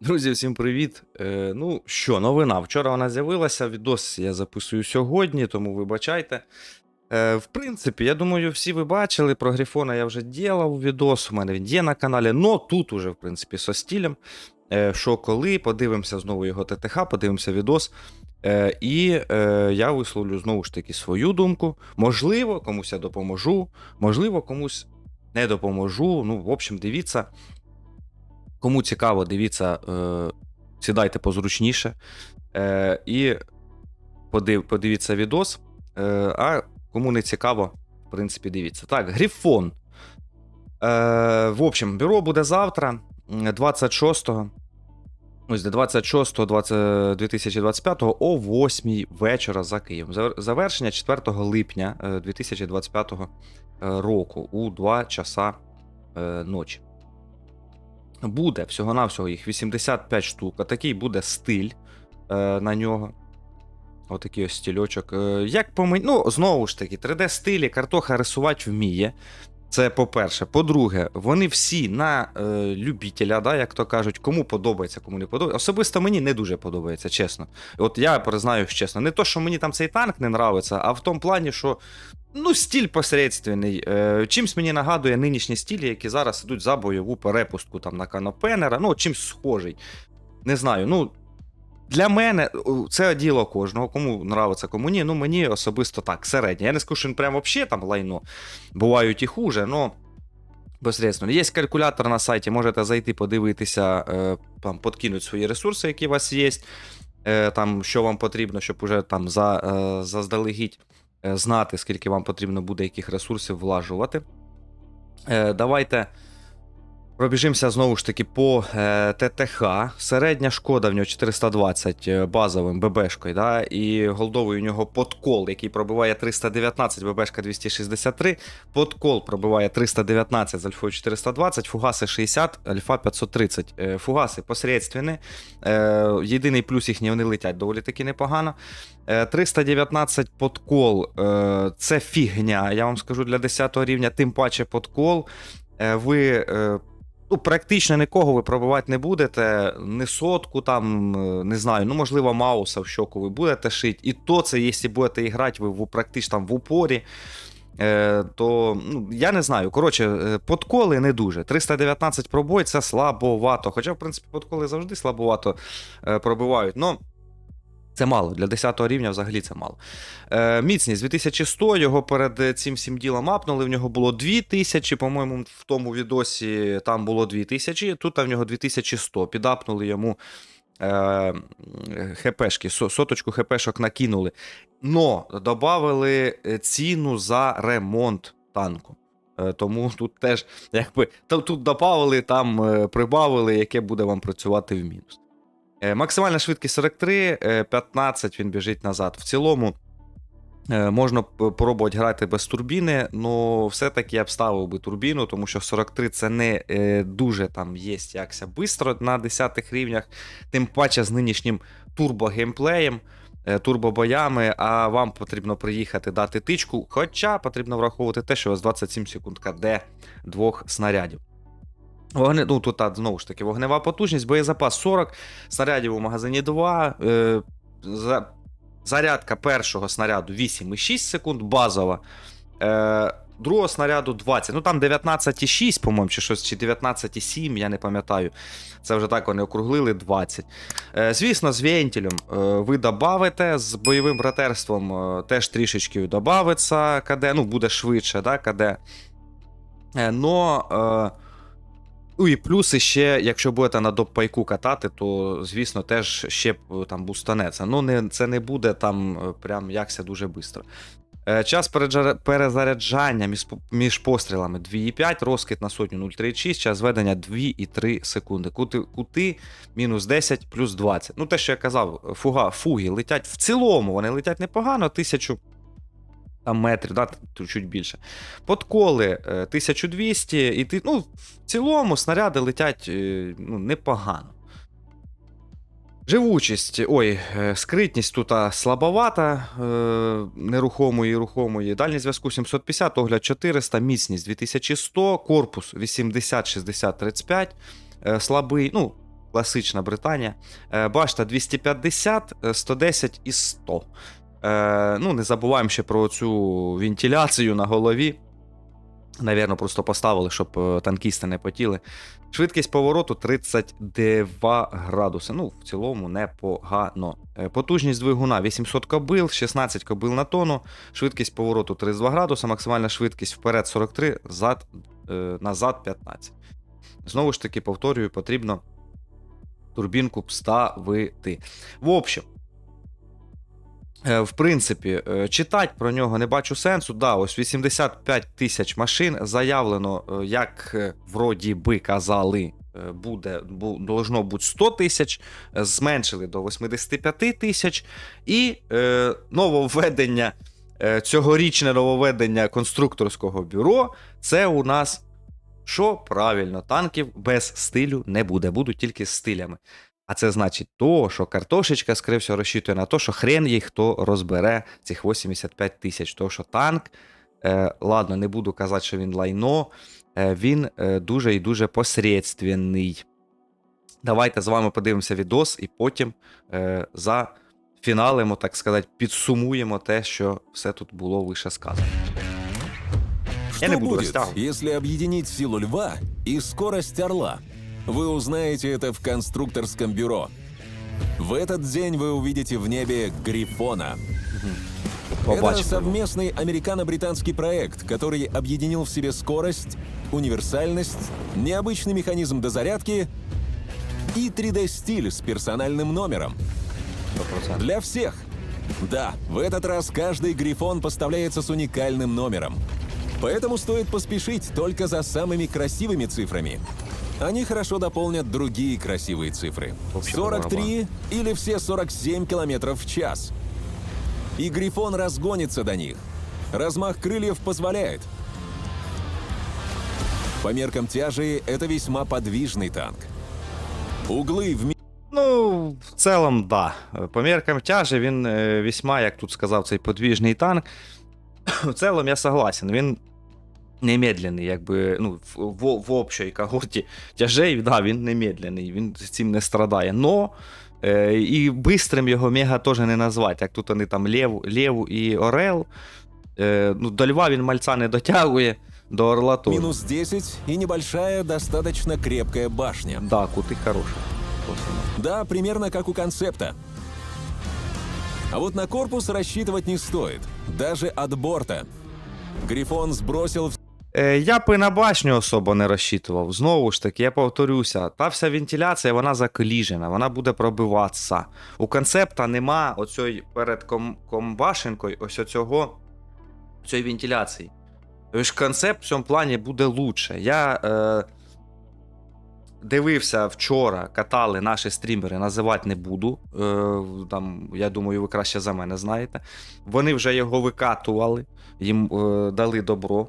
Друзі, всім привіт. Е, ну що, новина. Вчора вона з'явилася. Відос я записую сьогодні, тому вибачайте. Е, в принципі, я думаю, всі ви бачили. Про Грифона я вже ділав відос. У мене він є на каналі. Но тут уже, в принципі, со стілем. Е, що коли, подивимося знову його ТТХ, подивимося відос. Е, і е, я висловлю знову ж таки свою думку. Можливо, комусь я допоможу, можливо, комусь не допоможу. Ну, в общем, дивіться. Кому цікаво, дивіться, е, сідайте позручніше е, і подив, подивіться відос. Е, а кому не цікаво, в принципі, дивіться. Так, Грифон. Е, в общем, бюро буде завтра, м, 26-го. Ось де 26 20, 2025 о 8 вечора за Києвом. Завер- Завершення 4 липня е, 2025 е, року у 2 часа е, ночі. Буде всього-навсього їх 85 штук. а Такий буде стиль е, на нього. Отакий ось стільочок. Е, як мені, ну, знову ж таки, 3D-стилі картоха рисувати вміє. Це по-перше. По-друге, вони всі на е, любителя, да, як то кажуть, кому подобається, кому не подобається. Особисто мені не дуже подобається, чесно. От я признаюсь чесно. Не то, що мені там цей танк не нравиться, а в тому плані, що ну, стиль посередственний. Е, чимсь мені нагадує нинішні стилі, які зараз ідуть за бойову перепустку там на канопенера. Ну, чимсь схожий. Не знаю. ну... Для мене це діло кожного, кому нравиться, кому ні. Ну мені особисто так, середнє. Я не скажу, що він прям взагалі там лайно. Бувають і хуже, но посередственно. Є калькулятор на сайті, можете зайти, подивитися, е, там, подкинуть свої ресурси, які у вас є. Е, там, що вам потрібно, щоб уже там за, е, заздалегідь е, знати, скільки вам потрібно буде яких ресурсів влажувати. Е, давайте. Пробіжимося знову ж таки по е, ТТХ. Середня шкода в нього 420 е, базовим ББшкою, да? і голдовий у нього подкол, який пробиває 319, ББшка 263. Подкол пробиває 319 з альфою 420, фугаси 60, альфа 530. Е, фугаси посередственні. Е, єдиний плюс їхній вони летять доволі таки непогано. Е, 319 подкол е, це фігня, я вам скажу для 10 рівня, тим паче подкол. Е, ви. Е, Ну, практично нікого ви пробивати не будете. Не сотку, там, е, не знаю, ну, можливо, Мауса в щоку ви будете шити. І то це, якщо будете грати ви в, практично там в упорі, е, то ну, я не знаю. Коротше, е, подколи не дуже. 319 пробой це слабовато. Хоча, в принципі, подколи завжди слабовато е, пробивають. Но це мало. Для 10 рівня взагалі це мало. Е, міцність 2100, його перед цим всім ділом апнули. В нього було 2000, по-моєму, в тому відосі там було 2000, тут в нього 2100. Підапнули йому е, хпшки, соточку хпшок накинули. Но додали ціну за ремонт танку. Е, Тому тут теж, якби тут додали, там е, прибавили, яке буде вам працювати в мінус. Е, Максимальна швидкість 43, е, 15 він біжить назад. В цілому е, можна пробувати грати без турбіни, але все-таки я б ставив би турбіну, тому що 43 це не е, дуже там є якся бистро на 10 рівнях, тим паче з нинішнім турбогеймплеєм, е, турбобоями, а вам потрібно приїхати дати тичку. Хоча потрібно враховувати те, що у вас 27 секунд КД двох снарядів. Вогне, ну тут а, знову ж таки вогнева потужність, боєзапас 40, снарядів у магазині 2. Е, за, зарядка першого снаряду 8,6 секунд, базова. Е, другого снаряду 20. Ну там 19,6, по-моєму, чи щось, чи 19,7, я не пам'ятаю. Це вже так вони округлили 20. Е, звісно, з вентилем е, ви додавите, з бойовим братерством е, теж трішечки додається КД, ну буде швидше, да, КД. Е, но. Е, Ну і плюс ще, якщо будете на доппайку катати, то звісно теж ще е, там бустанеться. Ну, не, це не буде там е, прям якся дуже швидко. Е, Час перезаряджання між, між пострілами 2,5, розкид на сотню 0,36, час ведення 2,3 секунди. Кути, кути мінус 10 плюс 20. Ну, те, що я казав, фуга, фуги летять в цілому, вони летять непогано, тисячу там метрів, да, чуть більше. Подколи е, 1200, і ти, ну, в цілому снаряди летять е, ну, непогано. Живучість, ой, е, скритність тут слабовата, е, нерухомої рухомої. Дальність зв'язку 750, огляд 400, міцність 2100, корпус 80, 60, 35, е, слабий, ну, класична Британія. Е, башта 250, е, 110 і 100. Е, ну, не забуваємо ще про цю вентиляцію на голові. Навірно, просто поставили, щоб е, танкісти не потіли. Швидкість повороту 32 градуси. Ну, в цілому непогано. Е, Потужність двигуна 800 кобил, 16 кобил на тонну. Швидкість повороту 32 градуса, максимальна швидкість вперед 43, зад, е, назад 15. Знову ж таки, повторюю, потрібно турбінку вставити. В общем, в принципі, е, читати про нього не бачу сенсу. Да, ось 85 тисяч машин заявлено, е, як е, вроді би казали, е, буде, бу, должно бути 100 тисяч, е, зменшили до 85 тисяч. І е, нововведення, е, цьогорічне нововведення конструкторського бюро це у нас. Що правильно, танків без стилю не буде, будуть тільки з стилями. А це значить то, що картошечка, всього, розчитує на те, що хрен їх хто розбере цих 85 тисяч. Тому що танк, е, ладно, не буду казати, що він лайно, е, він е, дуже і дуже посередственний. Давайте з вами подивимося відос і потім е, за фіналимо, так сказати, підсумуємо те, що все тут було вище сказано. Я не буду будет, растягивать. если объединить силу льва и скорость орла? Вы узнаете это в конструкторском бюро. В этот день вы увидите в небе Грифона. Это совместный американо-британский проект, который объединил в себе скорость, универсальность, необычный механизм дозарядки и 3D-стиль с персональным номером. 100%. Для всех. Да, в этот раз каждый грифон поставляется с уникальным номером. Поэтому стоит поспешить только за самыми красивыми цифрами. Они хорошо дополнят другие красивые цифры. Вообще 43 или все 47 километров в час. И грифон разгонится до них. Размах крыльев позволяет. По меркам тяжи это весьма подвижный танк. Углы в ми- Ну, в цілому, да. По міркам тяжі він е, весьма, як тут сказав, цей подвіжний танк. В цілому я согласен, він немедленний, якби, ну, в, в, общій когорті тяжей, да, він немедленний, він цим не страдає. Но е, і бистрим його мега теж не назвати, як тут вони там Лев, Лев і Орел. Е, ну, до Льва він мальця не дотягує, до Орла теж. минус 10 и небольшая, достаточно крепкая башня. Да, кути хороший. Ну. Да, примерно как у концепта. А вот на корпус рассчитывать не стоит, даже от борта. Грифон сбросил Е, Я б і на башню особо не розчитував. Знову ж таки, я повторюся, та вся вентиляція вона заколіжена, вона буде пробиватися. У концепта нема оцьої перед ком- комбашенкою ось оцього цієї вентиляції. Тож концепт в цьому плані буде лучше. Я е, дивився вчора, катали наші стрімери, називати не буду. Е, там, я думаю, ви краще за мене знаєте. Вони вже його викатували, їм е, дали добро.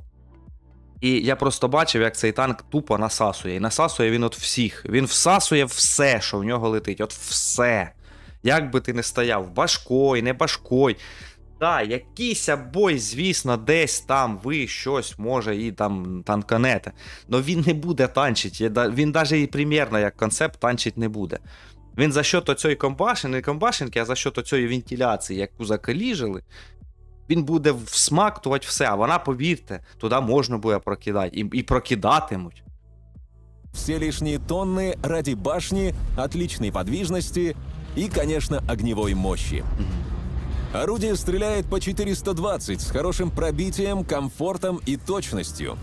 І я просто бачив, як цей танк тупо насасує. І насасує він от всіх. Він всасує все, що в нього летить. От все. Як би ти не стояв, башкой, не башкой. Да, якийсь бой, звісно, десь там ви щось може і там танканете. Но він не буде танчити. Він навіть і примірно як концепт танчить не буде. Він за счет оцієї комбашен, не комбашенки, а за счет оцієї вентиляції, яку закаліжили, він буде всмактувати все, а вона, повірте, туди можна буде прокидати. І, і прокидатимуть. все лишние тонны ради башни, отличной подвижности и, конечно, огневой мощи. Орудие стреляет по 420 с хорошим пробитием, комфортом и точностью.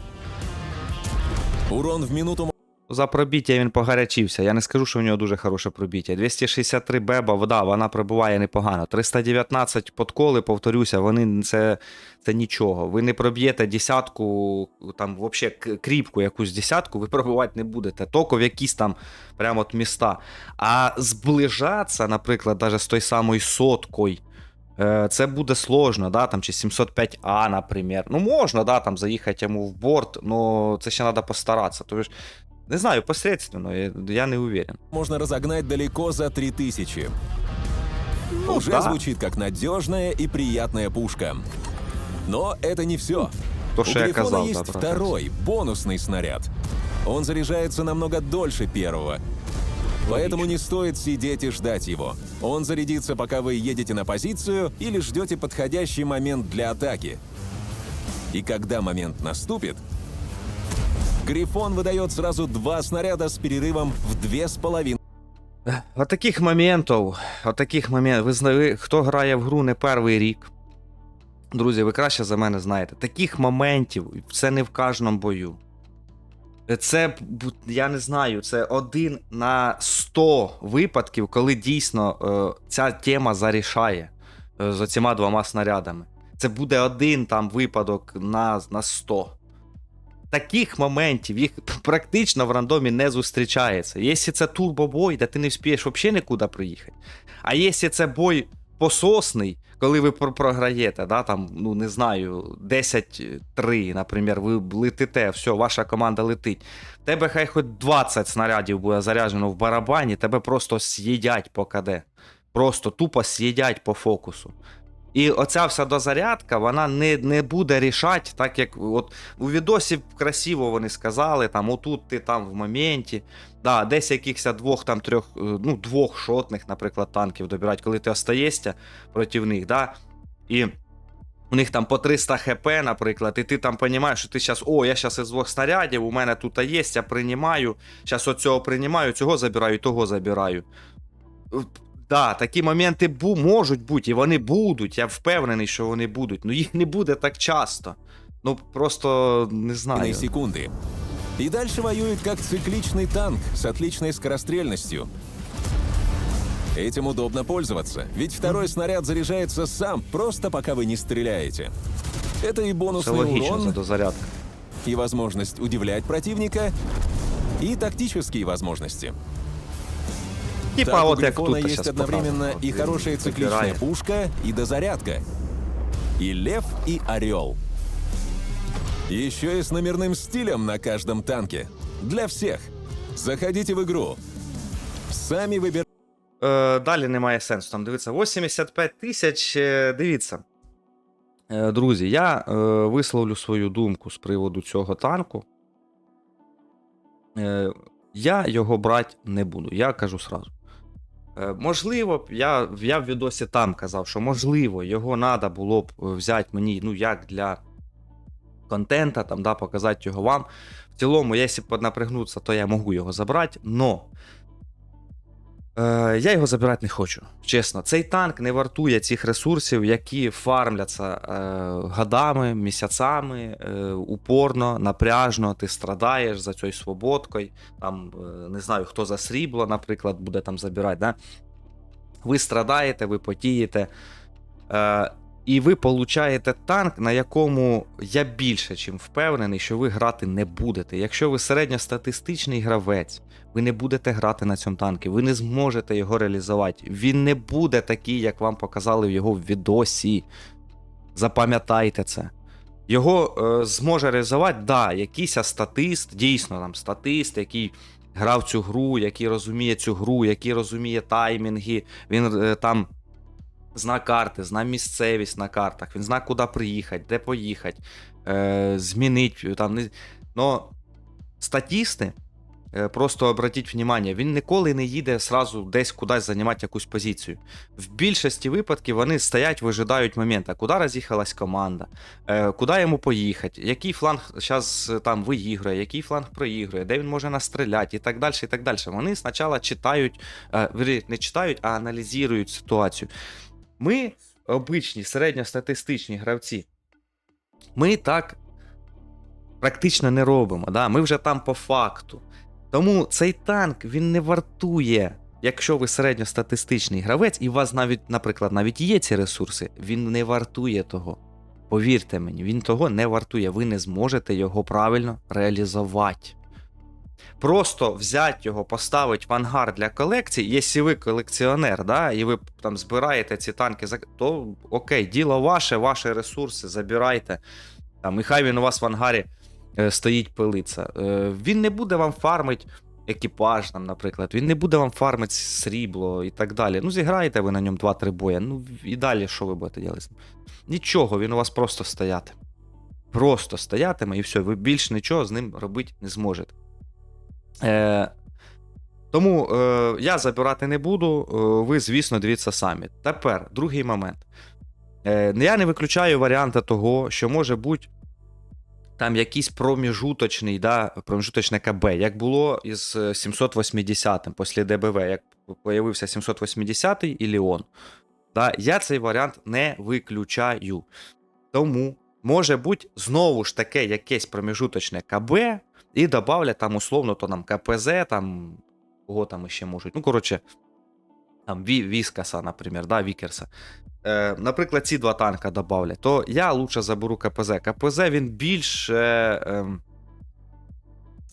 Урон в минуту За пробіття він погарячився. Я не скажу, що в нього дуже хороше пробіття. 263 беба, вода, вона пробиває непогано. 319 подколи, повторюся, вони це, це нічого. Ви не проб'єте десятку, там взагалі кріпку якусь десятку, ви пробивати не будете. Токо в якісь там прямо от міста. А зближатися, наприклад, навіть з той самою соткою. е, Це буде сложно, да, там, чи 705А, наприклад. Ну, можна, да, там, заїхати йому в борт, але це ще треба постаратися. Тобто, не знаю, посредственно, я, не уверен. можно разогнать далеко за 3000. Ну, Уже да. звучит как надежная и приятная пушка. Но это не все. То, У що я казав, есть да, второй, бонусный снаряд. Он заряжается намного дольше первого. Поэтому не стоит сидеть и ждать его. Он зарядится, пока вы едете на позицию или ждете подходящий момент для атаки. И когда момент наступит, Грифон выдает сразу два снаряда с перерывом в две с половиной От таких моментів, от таких моментів, ви хто грає в гру не перший рік. Друзі, ви краще за мене знаєте. Таких моментів це не в кожному бою. Це, я не знаю, це один на 100 випадків, коли дійсно е, ця тема зарішає е, з оціма двома снарядами. Це буде один там випадок на, на 100. Таких моментів їх практично в рандомі не зустрічається. Якщо це турбобой, де ти не вспієш взагалі нікуди приїхати. А якщо це бой пососний, коли ви програєте, да, там, ну не знаю, 10-3, наприклад, ви летите, все, ваша команда летить. Тебе хай хоч 20 снарядів буде заряджено в барабані, тебе просто з'їдять по КД. Просто тупо з'їдять по фокусу. І оця вся дозарядка, вона не, не буде рішати, так як от у відосі красиво вони сказали, там отут ти там в моменті. Да, десь якихось двох там трьох, е, ну, двох шотних, наприклад, танків добирати, коли ти остаєшся проти них, да, і у них там по 300 хп, наприклад, і ти там розумієш, що ти зараз, о, я зараз із двох снарядів, у мене тут є, я приймаю, зараз оцього приймаю, цього забираю, того забираю Да, такі моменти бу- можуть бути, і вони будуть. Я впевнений, що вони будуть. Ну їх не буде так часто. Ну просто не знаю. секунды. И дальше воюет как цикличный танк с отличной скорострельностью. Этим удобно пользоваться, ведь второй снаряд заряжается сам, просто пока вы не стреляете. Это и Все бонусный логічно за урон, дозарядка. и возможность удивлять противника, и тактические возможности. Типа, Так, у от як Грифона тут есть одновременно показано. и хорошая цикличная вибирає. пушка, и дозарядка. И лев, и орел. Еще и с номерным стилем на каждом танке. Для всех. Заходите в игру. Сами выбирайте. Е, далі немає сенсу там дивитися. 85 тисяч. е, Дивіться. Е, друзі, я е, висловлю свою думку з приводу цього танку. Е, я його брати не буду, я кажу сразу. Е, можливо, я, я в відосі там казав, що можливо, його треба було б е, взяти мені, ну, як для контента, там, да, показати його вам. В цілому, якщо напрягнутися, то я можу його забрати, но Е, я його забирати не хочу. Чесно, цей танк не вартує цих ресурсів, які фармляться е, годами, місяцями, е, упорно, напряжно. Ти страдаєш за цією свободкою. Там е, не знаю, хто за срібло, наприклад, буде там забирати. Да? Ви страдаєте, ви потієте. Е, і ви получаєте танк, на якому я більше чим впевнений, що ви грати не будете. Якщо ви середньостатистичний гравець, ви не будете грати на цьому танку, ви не зможете його реалізувати. Він не буде такий, як вам показали в його в відосі. Запам'ятайте це. Його е, зможе реалізувати, да, якийсь статист, дійсно там статист, який грав цю гру, який розуміє цю гру, який розуміє таймінги. Він е, там зна карти, зна місцевість на картах, він зна, куди приїхати, де поїхати, е, змінить там. Но статісти, е, просто обратіть внимание, він ніколи не їде сразу десь кудись займати якусь позицію. В більшості випадків вони стоять, вижидають момент, куди роз'їхалась команда, е, куди йому поїхати, який фланг зараз там виігрує, який фланг проігрує, де він може настріляти і так далі. і так далі. Вони спочатку читають, е, не читають, а аналізують ситуацію. Ми, обичні середньостатистичні гравці, ми так практично не робимо. Да? Ми вже там по факту. Тому цей танк він не вартує. Якщо ви середньостатистичний гравець, і у вас навіть, наприклад, навіть є ці ресурси, він не вартує того. Повірте мені, він того не вартує. Ви не зможете його правильно реалізувати. Просто взяти його, поставити в ангар для колекції, якщо ви колекціонер, да, і ви там збираєте ці танки, то окей, діло ваше, ваші ресурси, забирайте. Там, і хай він у вас в ангарі е, стоїть пилиться. Е, він не буде вам фармить екіпаж, там, наприклад, він не буде вам фармити срібло і так далі. Ну, зіграєте ви на ньому 2-3 боя. Ну і далі що ви будете робити? Нічого, він у вас просто стоятиме. Просто стоятиме і все, ви більш нічого з ним робити не зможете. Е, Тому е, я забирати не буду, е, ви, звісно, дивіться самі. Тепер, другий момент. Е, я не виключаю варіанти того, що може бути там якийсь проміжуточний, да, проміжуточне КБ, як було із е, 780 після ДБВ, як появився 780-й і Ліон. Да, я цей варіант не виключаю. Тому може бути знову ж таке якесь проміжуточне КБ, і добавлять там условно то нам КПЗ, там кого там ще можуть. Ну, коротше, там Віскаса, наприклад, да, Вікерса. Е, наприклад, ці два танка добавлять, то я лучше заберу КПЗ. КПЗ він більш. Е, ем,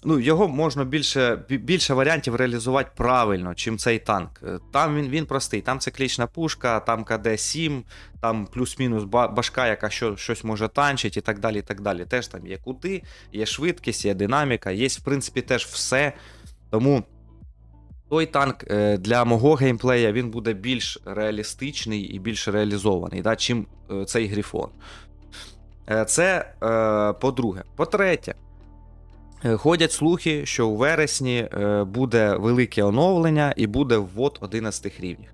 ну, його можна більше, більше варіантів реалізувати правильно, чим цей танк. Е, Там він, він простий, там циклічна пушка, там КД-7, там плюс-мінус башка, яка що, щось може танчить і так далі. і так далі. Теж там є кути, є швидкість, є динаміка, є, в принципі, теж все. Тому той танк е, для мого геймплея він буде більш реалістичний і більш реалізований, да, чим е, цей грифон. Це по-друге. По-третє, ходять слухи, що у вересні е, буде велике оновлення і буде ввод 11 рівнів.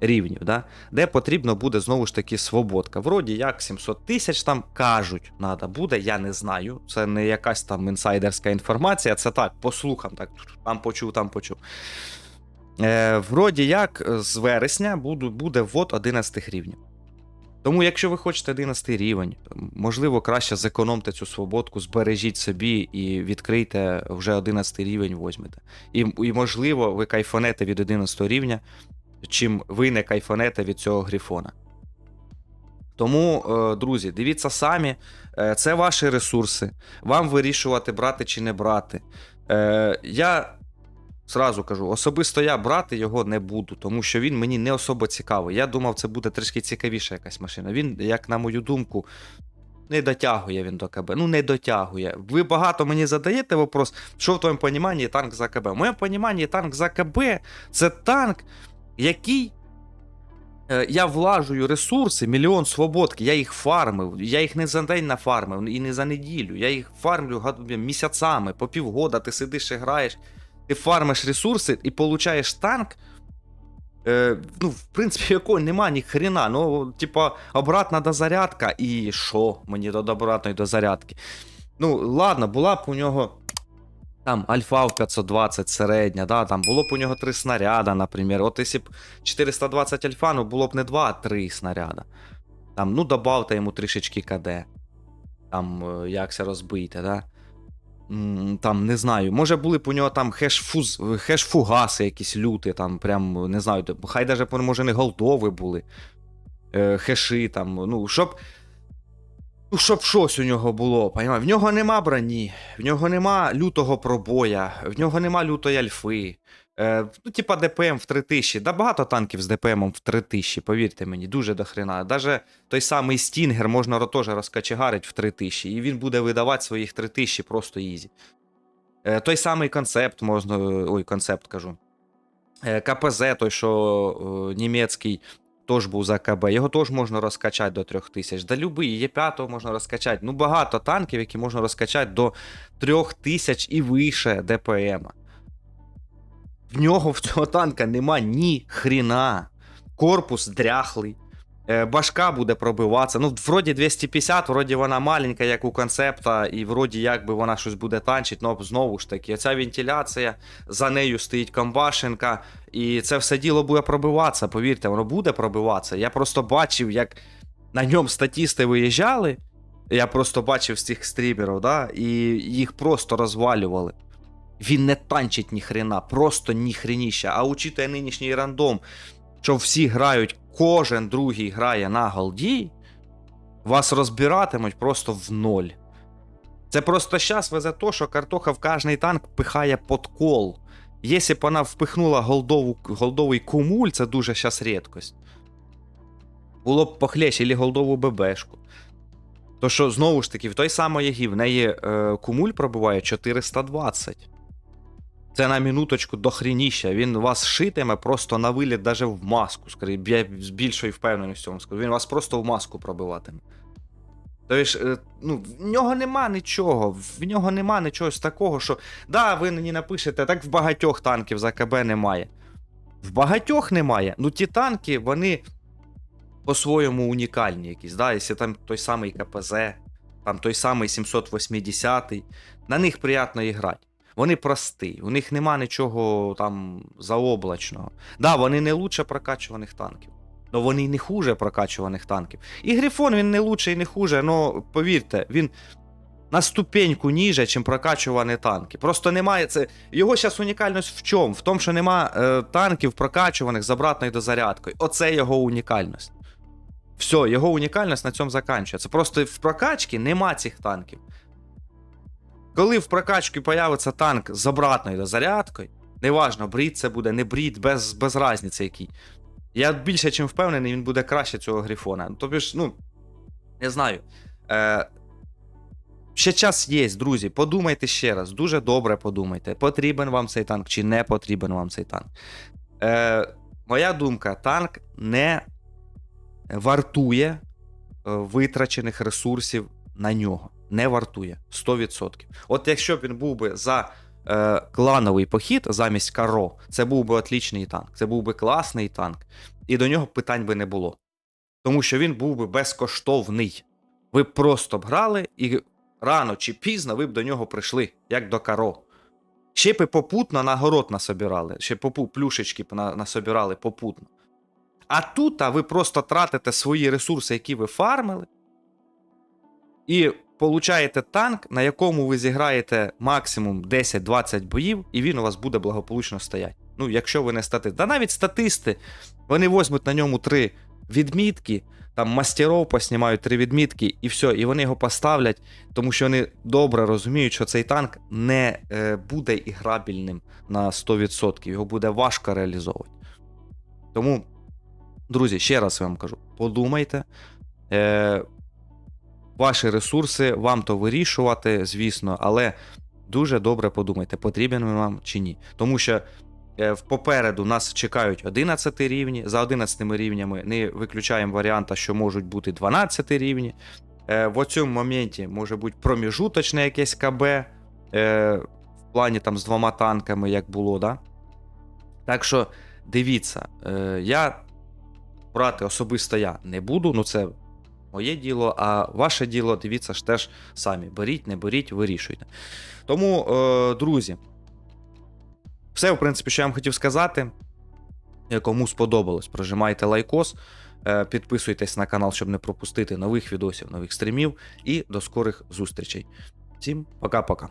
Рівнів, да? де потрібно буде знову ж таки свободка. Вроді як 700 тисяч там кажуть, надо буде, я не знаю. Це не якась там інсайдерська інформація, це так, по слухам, так, там почув, там почув. Е, вроді як е, з вересня буде ввод 11 рівнів. Тому, якщо ви хочете 11 рівень, можливо, краще зекономте цю свободку, збережіть собі і відкрийте вже 11 рівень, возьмете. І, і можливо, ви кайфанете від 11 рівня, чим ви не кайфанете від цього грифона. Тому, е, друзі, дивіться самі, е, це ваші ресурси. Вам вирішувати, брати чи не брати. Е, Я Сразу кажу, особисто я брати його не буду, тому що він мені не особо цікавий. Я думав, це буде трішки цікавіша якась машина. Він, як на мою думку, не дотягує він до КБ. Ну, не дотягує. Ви багато мені задаєте вопрос, що в твоєму поніманні танк за КБ. В моєму поніманні танк за КБ це танк, який. е, Я влажую ресурси, мільйон свободки, я їх фармив, я їх не за день нафармив і не за неділю. Я їх фармлю місяцями, по півгода ти сидиш і граєш ти фармиш ресурси і получаєш танк. Е, ну, в принципі, якого нема ні хрена. Ну, типа, обратна дозарядка, і що мені до обратної дозарядки? Ну, ладно, була б у нього там альфа в 520 середня, да, там було б у нього 3 снаряда, наприклад. От якщо б 420 альфа, ну було б не 2, а 3 снаряда. Там, ну, добавте йому трішечки КД. Там, е, як це розбийте, да? Там, не знаю, може були б у нього там хеш-фуз, хеш-фугаси якісь люти, там прям, не знаю, хай даже, може, не голдові були. Е, хеши там, ну, щоб. Ну, щоб щось у нього було, понімаєш? В нього нема броні, в нього нема лютого пробоя, в нього нема лютої альфи. Е, ну, типа ДПМ в 3000. Да багато танків з ДПМом в 3000, повірте мені, дуже дохрена. Даже той самий Стінгер можна теж розкачегарить в 3000, і він буде видавати своїх 3000 просто ізі. Е, той самий концепт можна. Ой, концепт кажу. Е, КПЗ, той, що е, німецький, теж був за КБ. Його теж можна розкачати до 3000. Да любий, Є5 можна розкачати. Ну, багато танків, які можна розкачати до 3000 і вище ДПМ. В нього в цього танка нема ні хріна. Корпус дряхлий. Е, Башка буде пробиватися. Ну, вроді 250, вроді вона маленька, як у концепта, і вроді якби вона щось буде танчити, але знову ж таки, ця вентиляція, за нею стоїть комбашенка, і це все діло буде пробиватися, повірте, воно буде пробиватися. Я просто бачив, як на ньому статісти виїжджали. Я просто бачив з цих стрімерів, да, і їх просто розвалювали. Він не танчить ні хрена, просто ні хреніща. А учитує нинішній рандом, що всі грають, кожен другий грає на голді, вас розбиратимуть просто в ноль. Це просто щас везе то, що картоха в кожний танк пихає подкол. Якщо б вона впихнула голдову, голдовий кумуль, це дуже щас рідкость. Було б похлеще, або голдову ББшку. То що, знову ж таки, в той самої гі, в неї е, кумуль пробиває 420. Це на минуточку дохрініща. Він вас шитиме просто на виліт, даже в маску. Скоріше, я з більшою впевненістю вам скажу. Він вас просто в маску пробиватиме. Тобто, ну, в нього нема нічого, в нього нема нічого такого, що да, ви мені напишете, так в багатьох танків за КБ немає. В багатьох немає. Ну, ті танки, вони по-своєму унікальні якісь. Да? Якщо там той самий КПЗ, там той самий 780, на них приємно грати. Вони прості, у них нема нічого там заоблачного. Да, вони не лучше прокачуваних танків. але вони й не хуже прокачуваних танків. І Грифон він не лучше і не хуже, але повірте, він на ступеньку ніже, чим прокачувані танки. Просто немає це. Його зараз унікальність в чому? В тому, що нема е, танків прокачуваних з обратною дозарядкою. Оце його унікальність. Все, його унікальність на цьому закінчується. Просто в прокачці нема цих танків. Коли в прокачці появиться танк з обратною дозарядкою, неважно, брід це буде, не брід, без, без різниці який. Я більше чим впевнений, він буде краще цього грифона. Тобі ж, ну, не знаю. Е, ще час є, друзі. Подумайте ще раз, дуже добре подумайте, потрібен вам цей танк чи не потрібен вам цей танк. Е, моя думка: танк не вартує е, витрачених ресурсів на нього. Не вартує 100%. От якщо б він був би за е, клановий похід замість Каро, це був би отлічний танк. Це був би класний танк, і до нього питань би не було. Тому що він був би безкоштовний. Ви б просто б грали, і рано чи пізно ви б до нього прийшли, як до Каро. Ще б і попутно нагород насобирали, ще попу плюшечки б на, насобирали попутно. А тут а ви просто тратите свої ресурси, які ви фармили, і получаєте танк, на якому ви зіграєте максимум 10-20 боїв, і він у вас буде благополучно стояти. Ну, якщо ви не статист. Та навіть статисти, вони візьмуть на ньому три відмітки, там мастеров поснімають три відмітки, і все, і вони його поставлять, тому що вони добре розуміють, що цей танк не е, буде іграбельним на 100%, його буде важко реалізовувати. Тому, друзі, ще раз вам кажу: подумайте. Е, ваші ресурси, вам то вирішувати, звісно, але дуже добре подумайте, потрібен він вам чи ні. Тому що е, попереду нас чекають 11 рівні. За 11 рівнями не виключаємо варіанта, що можуть бути 12 рівні. Е, В цьому моменті може бути проміжуточне якесь КБ е, в плані там з двома танками, як було, да? Так що дивіться, я брати особисто я не буду, ну це моє діло, а ваше діло, дивіться ж теж самі. Беріть, не беріть, вирішуйте. Тому, е, друзі, все, в принципі, що я вам хотів сказати. Е, Кому сподобалось, прожимайте лайкос, е, підписуйтесь на канал, щоб не пропустити нових відосів, нових стрімів. І до скорих зустрічей. Всім пока-пока.